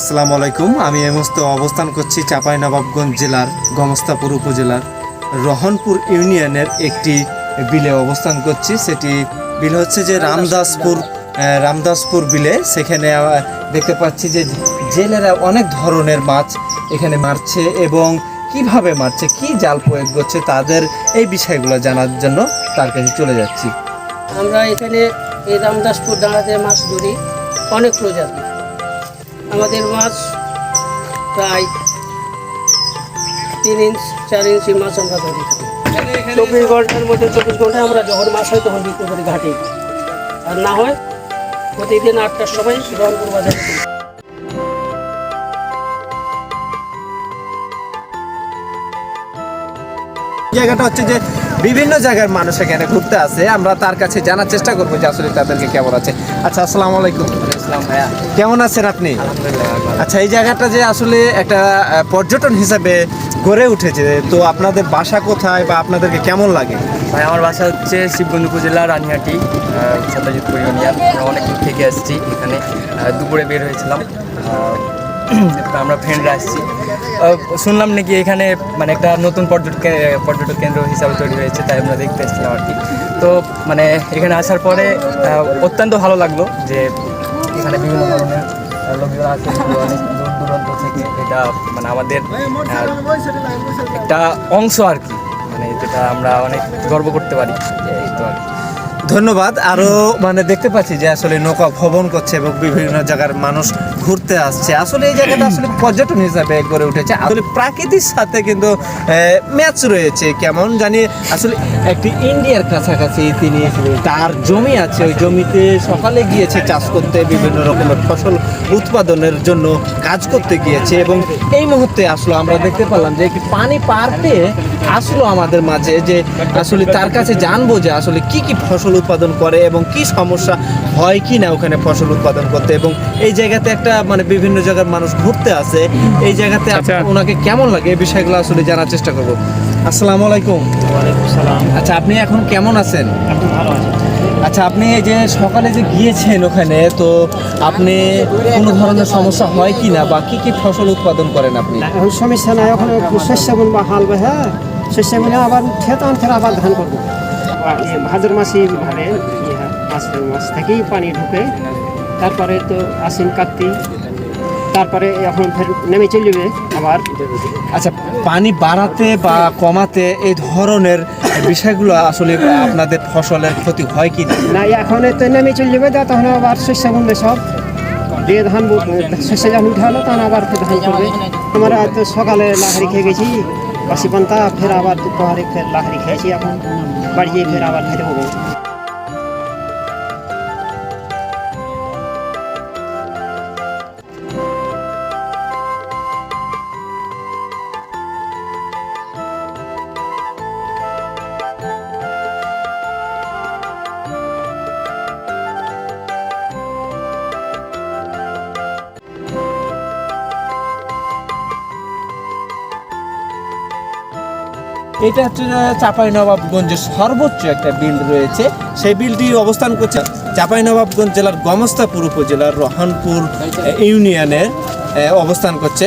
আসসালামু আলাইকুম। আমি এই মুহূর্তে অবস্থান করছি চাঁপাইনবাবগঞ্জ জেলার গমস্তাপুর উপজেলার রহনপুর ইউনিয়নের একটি বিলে অবস্থান করছি। সেটি বিল হচ্ছে যে রামদাসপুর রামদাসপুর বিলে। সেখানে দেখতে পাচ্ছি যে জেলেরা অনেক ধরনের মাছ এখানে মারছে এবং কীভাবে মারছে, কি জাল প্রয়োগ করছে তাদের এই বিষয়গুলো জানার জন্য তার কাছে চলে যাচ্ছি। আমরা এখানে এই রামদাসপুর ডাঙাতে মাছ ধরি। অনেক প্রজাতি। আমাদের মাছ প্রায় তিন ইঞ্চ, চার ইঞ্চি মাছ আমরা ধরি। চব্বিশ ঘণ্টার মধ্যে চব্বিশ ঘন্টায় আমরা যখন মাছ হয় তখন বিক্রি করি ঘাটে। আর না হয় প্রতিদিন আটটার সময় রংপুর বাজারে জায়গাটা হচ্ছে যে বিভিন্ন জায়গার মানুষ এখানে ঘুরতে আসে। আমরা তার কাছে জানার চেষ্টা করব যে আসলে তাদেরকে কেমন আছে। আচ্ছা আসসালামু আলাইকুম। কেমন আছেন আপনি? আচ্ছা এই জায়গাটা যে আসলে একটা পর্যটন হিসাবে গড়ে উঠেছে তো আপনাদের বাসা কোথায় বা আপনাদেরকে কেমন লাগে? ভাই আমার বাসা হচ্ছে শিবগঞ্জ উপজেলা রানিহাটি সত্যজিৎপুর ইউনিয়ন আমরা অনেক দূর থেকে আসছি এখানে দুপুরে বের হয়েছিলাম। আমরা ফ্রেন্ডরা আসছি। শুনলাম নাকি এখানে মানে একটা নতুন পর্যটক পর্যটক কেন্দ্র হিসাবে তৈরি হয়েছে তাই আমরা দেখতে এসেছিলাম আর কি। তো মানে এখানে আসার পরে অত্যন্ত ভালো লাগল যে এখানে বিভিন্ন ধরনের লোকগুলো আছে অনেক দূর দূরান্ত থেকে এটা মানে আমাদের একটা অংশ আর কি মানে যেটা আমরা অনেক গর্ব করতে পারি এই তো আর কি। ধন্যবাদ। আরও মানে দেখতে পাচ্ছি যে আসলে নৌকা ভ্রমণ করছে এবং বিভিন্ন জায়গার মানুষ ঘুরতে আসছে। আসলে এই জায়গাটা আসলে পর্যটন হিসাবে গড়ে উঠেছে। আসলে প্রাকৃতির সাথে কিন্তু ম্যাচ রয়েছে। কেমন জানি আসলে একটি ইন্ডিয়ার কাছাকাছি তিনি তার জমি আছে। ওই জমিতে সকালে গিয়েছে, চাষ করতে, বিভিন্ন রকমের ফসল উৎপাদনের জন্য কাজ করতে গিয়েছে এবং এই মুহূর্তে আসলো, আমরা দেখতে পেলাম যে একটি পানি পার আসলো আমাদের মাঝে যে আসলে তার কাছে জানব যে আসলে কি কি ফসল উৎপাদন করে এবং কি সমস্যা হয় কি না ওখানে ফসল উৎপাদন করতে এবং এই জায়গাতে একটা মানে বিভিন্ন জায়গার মানুষ ঘুরতে আসে। এই জায়গাতে ওনাকে কেমন লাগে? এই বিষয়গুলো আসলে জানার চেষ্টা করব। আসসালামু আলাইকুম। আচ্ছা আপনি এখন কেমন আছেন? আচ্ছা আপনি এই যে সকালে যে গিয়েছেন ওখানে তো আপনি কোনো ধরনের সমস্যা হয় কি না বা কি কি ফসল উৎপাদন করেন আপনি? এখন সমস্যা নাই এখন শস্য বুনবা হাল বা হ্যাঁ? শস্য বুনে আবার খেত আনতে আবার ধান করব। ভাদ্র মাসে ভাবে ইয়ে হয়, মাস থেকেই পানি ঢুকে তারপরে তো আশ্বিন কার্তিক তারপরে এখন ফের নেমে চলে যাবে আবার। আচ্ছা পানি বাড়াতে বা কমাতে এই ধরনের বিষয়গুলো আসলে আপনাদের ফসলের ক্ষতি হয় কি না? এখন তো নেমে চলে যাবে তা তখন আবার শস্য বুনবে সব। দিয়ে ধান শস্য যখন উঠে হলো তখন আবার ধান করবে। আমরা তো সকালে লাহারি খেয়ে গেছি। বাসি পান্তা ফের আবার দুপুরে ফের লাহারি খেয়েছি এখন বাড়ি গিয়ে ফের এটা হচ্ছে চাপাই নবাবগঞ্জের সর্বোচ্চ একটা বিল রয়েছে। সেই বিলটি অবস্থান করছে চাপাই নবাবগঞ্জ জেলার গমস্তাপুর উপজেলার রহনপুর ইউনিয়নের অবস্থান করছে।